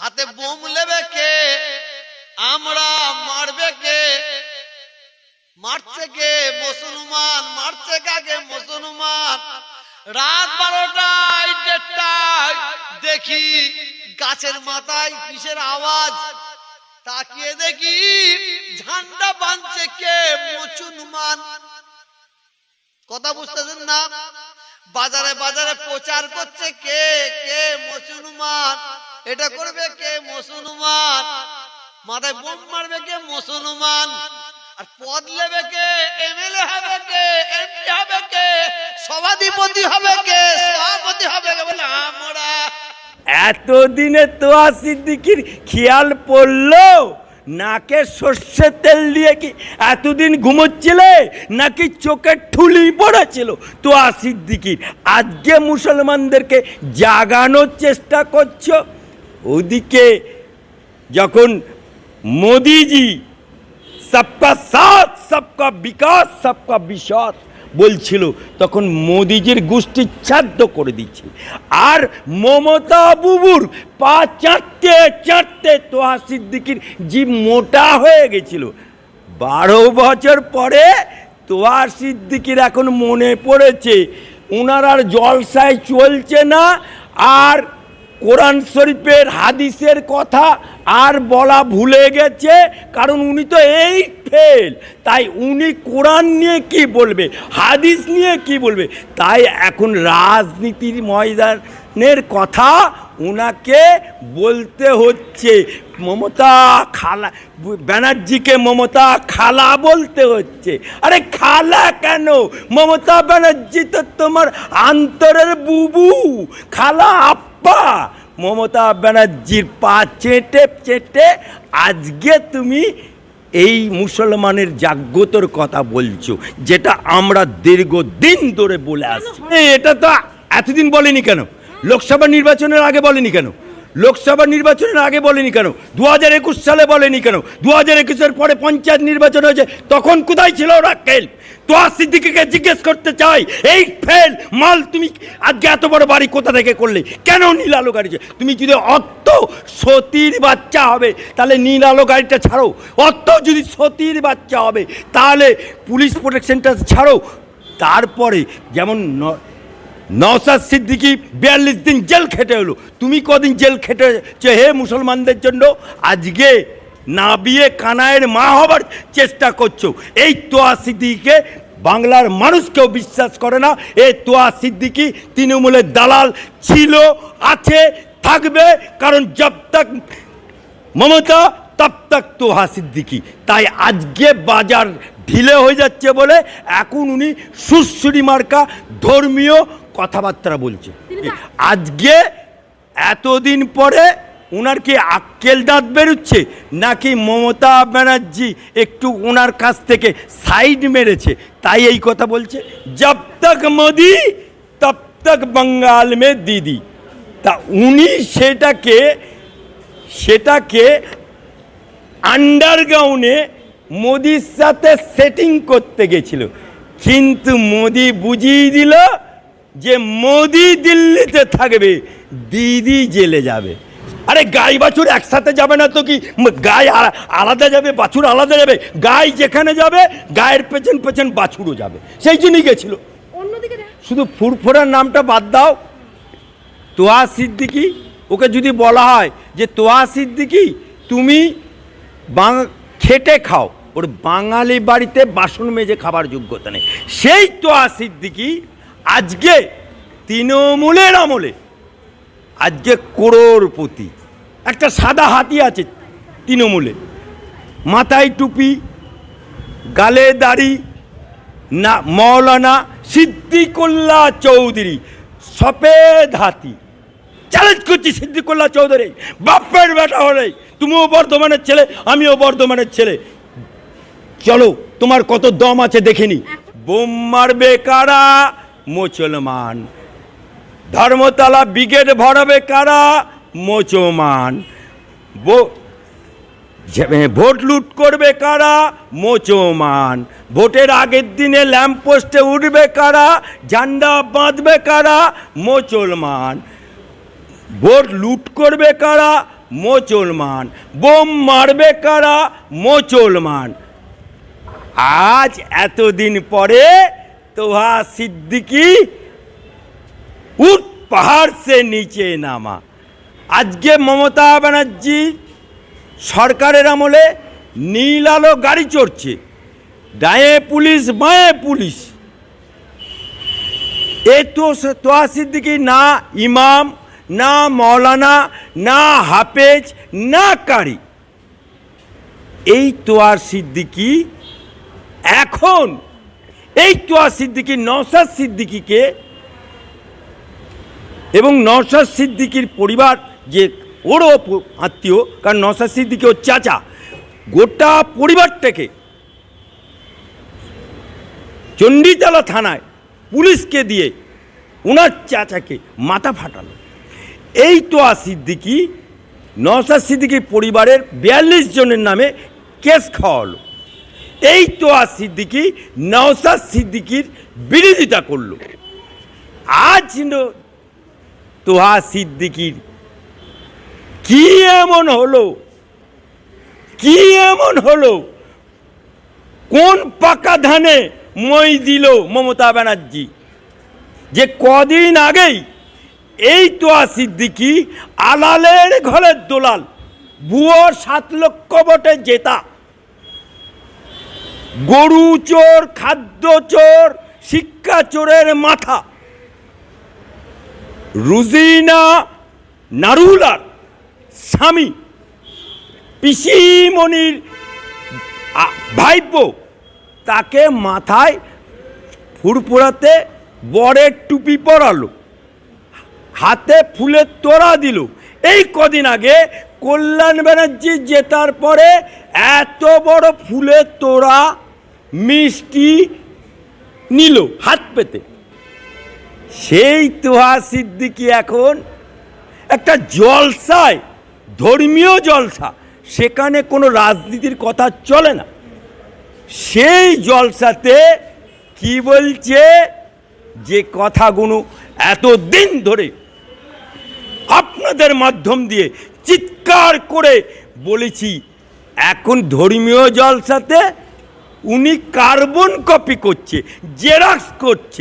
হাতে বোম লেবে কে? আমরা মারবে কে? মারছে কে মুসলমান? মারছে কাকে মুসলমান? রাত বারোটায়, দেড়টায়, দেখি গাছের মাথায় কিসের আওয়াজ? তাকিয়ে দেখি ঝান্ডা বাঁধছে কে মুসলমান? কথা বুঝতেছেন না? বাজারে বাজারে প্রচার করছে কে? কে এটা করবে কে? মুসলমান। মাথায় বোম মারবে কে? মুসলমান। আর পদ নেবে কে? এমএলএ হবে কে? এমপি হবে কে? সভাধিপতি হবে কে? সভাপতি হবে কে? বলে আমরা। এতদিনে তোয়া সিদ্দিকির খেয়াল পড়ল। নাকে সর্ষের তেল দিয়ে কি এতদিন ঘুমোচ্ছিলে? নাকি চোখে ঠুলি পড়েছিল? তোয়া সিদ্দিকির আজকে মুসলমানদেরকে জাগানোর চেষ্টা করছ? ওদিকে যখন মোদিজি সবকা সাথ, সবকা বিকাশ, সবকা বিশ্বাস বলছিল, তখন মোদিজির গোষ্ঠী ছাদ্য করে দিচ্ছে। আর মমতা বুবুর পা চাটতে চাটতে তোহা সিদ্দিকির জি মোটা হয়ে গেছিল। বারো বছর পরে তোহা সিদ্দিকির এখন মনে পড়েছে ওনার আর জলসায় চলছে না, আর কোরআন শরীফের হাদিসের কথা আর বলা ভুলে গেছে কারণ উনি তো এই ফেল। তাই উনি কোরআন নিয়ে কি বলবে, হাদিস নিয়ে কি বলবে? তাই এখন রাজনীতির ময়দানের কথা ওনাকে বলতে হচ্ছে। মমতা খালা, ব্যানার্জিকে মমতা খালা বলতে হচ্ছে। আরে খালা কেন? মমতা ব্যানার্জি তো তোমার আন্তরের বুবু। খালা আপ্পা। মমতা ব্যানার্জির পা চেটে চেটে, আজকে তুমি এই মুসলমানের জাগ্রতর কথা বলছো যেটা আমরা দীর্ঘদিন ধরে বলে আসছি। এটা তো এতদিন বলেনি কেন? লোকসভা নির্বাচনের আগে বলেনি কেন? লোকসভা নির্বাচনের আগে বলেনি কেন? দু হাজার একুশ সালে বলেনি কেন? দু হাজার একুশের পরে পঞ্চায়েত নির্বাচন হয়েছে, তখন কোথায় ছিল ওরা কেল তো সিদ্দিকিকে জিজ্ঞেস করতে চাই, এই ফেল, মাল তুমি আজকে এত বড় বাড়ি কোথা থেকে করলে? কেন নীল আলো গাড়ি তুমি যদি অত সতীর বাচ্চা হবে, তাহলে নীল আলো গাড়িটা ছাড়ো। অত যদি সতীর বাচ্চা হবে, তাহলে পুলিশ প্রোটেকশনটা ছাড়ো। তারপরে যেমন নওসাদ সিদ্দিকি বিয়াল্লিশ দিন জেল খেটে হলো। তুমি কদিন জেল খেটেছে হে মুসলমানদের জন্য? আজকে না বিয়ে কানায়ের মা হবার চেষ্টা করছ। এই তোয়া সিদ্দিকিকে বাংলার মানুষ কেউ বিশ্বাস করে না। এই তোয়া সিদ্দিকি তৃণমূলের দালাল ছিল, আছে, থাকবে, কারণ জব তক মমতা, তব তক তোহা সিদ্দিকি। তাই আজকে বাজার ঢিলে হয়ে যাচ্ছে বলে এখন উনি সুশ্রী মার্কা ধর্মীয় কথাবার্তা বলছে। আজকে এতদিন পরে ওনার কি আক্কেল দাঁত বেরোচ্ছে? নাকি মমতা ব্যানার্জি একটু ওনার কাছ থেকে সাইড মেরেছে? তাই এই কথা বলছে। জব তক মোদি তব তক বঙ্গাল মে দিদি। তা উনি সেটাকে সেটাকে আন্ডারগ্রাউন্ডে মোদির সাথে সেটিং করতে গেছিল। কিন্তু মোদি বুঝিয়ে দিল যে মোদি দিল্লিতে থাকবে দিদি জেলে যাবে। আরে গাই বাছুর একসাথে যাবে না তো কি? গাই আলাদা যাবে বাছুর আলাদা যাবে। গাই যেখানে যাবে গায়ের পেছন পেছন বাছুরও যাবে। সেই জন্যই গেছিল। শুধু ফুরফুরার নামটা বাদ দাও। তোয়া সিদ্দিকি ওকে যদি বলা হয় যে তোয়া সিদ্দিকি তুমি বাং খেটে খাও। ওর বাঙালি বাড়িতে বাসন মেজে খাবার যোগ্যতা নেই। সেই তোয়া সিদ্দিকি আজকে তৃণমূলের আমলে, আজকে করোড়পতি, একটা সাদা হাতি আছে তৃণমূলে, মাথায় টুপি, গালে দাড়ি, না, মৌলানা সিদ্দিকুল্লাহ চৌধুরী, সফেদ হাতি। চ্যালেঞ্জ করছি সিদ্দিকুল্লাহ চৌধুরী, বাপের বেটা হলে, তুমিও বর্ধমানের ছেলে, আমিও বর্ধমানের ছেলে। চলো, তোমার কত দম আছে দেখিনি বোম মারবে কারা? মুসলমান ধর্মতলা ব্রিগেড ভরাবে কারা? মুসলমান ভোট লুট করবে কারা? মোচমান ভোটের আগের দিনে ল্যাম্পপোস্টে উঠবে কারা? ঝান্ডা বাঁধবে কারা? মুসলমান ভোট লুট করবে কারা? মুসলমান বোম মারবে কারা? মুসলমান আজ এতদিন পরে তোহা সিদ্দিকি উঠ পাহাড় সে নিচে নামা। আজকে মমতা ব্যানার্জি সরকারের আমলে নীল আলো গাড়ি চড়ছে। ডায়ে পুলিশ, বাঁয়ে পুলিশ। এ তো তোয়া সিদ্দিকি না ইমাম, না মৌলানা, না হাফেজ, না কারি। এই তোয়ার সিদ্দিকি এখন এই তোয়া সিদ্দিকি নওসাদ সিদ্দিকিকে এবং নওসাদ সিদ্দিকির পরিবার, যে ওরও আত্মীয়, কারণ নওসাদ সিদ্দিকি ওর চাচা, গোটা পরিবারটাকে চণ্ডীতলা থানায় পুলিশকে দিয়ে ওনার চাচাকে মাথা ফাটালো। এই তোয়া সিদ্দিকি নওসাদ সিদ্দিকির পরিবারের বিয়াল্লিশ জনের নামে কেস খাওয়ালো। এই তো আর সিদ্দিকি নওসাদ সিদ্দিকির বিরোধিতা করল। আজ তোহা সিদ্দিকির কি এমন হলো? কি এমন হলো? কোন পাকা ধানে মই দিল মমতা ব্যানার্জি? যে কদিন আগেই এই তো সিদ্দিকি আলালের ঘরের দোলাল বুয়ো সাত লক্ষ ভোটে জেতা। গরু চোর, খাদ্য চোর, শিক্ষা চোরের মাথা। রুজিনা নারুলার স্বামী, পিসিমণির ভাইপো, তাকে মাথায় ফুরফুরাতে বরের টুপি পরালো, হাতে ফুলের তোড়া দিল। এই কদিন আগে কল্যাণ ব্যানার্জি জেতার পরে এত বড় ফুলের তোড়া মিষ্টি নিল হাত পেতে। সেই তোহা সিদ্দিকি এখন একটা জলসায়, ধর্মীয় জলসা, সেখানে কোনো রাজনীতির কথা চলে না। সেই জলসাতে কি বলছে? যে কথাগুলো এতদিন ধরে আপনাদের মাধ্যম দিয়ে চিৎকার করে বলেছি, এখন ধর্মীয় জলসাতে উনি কার্বন কপি করছে জেরক্স করছে।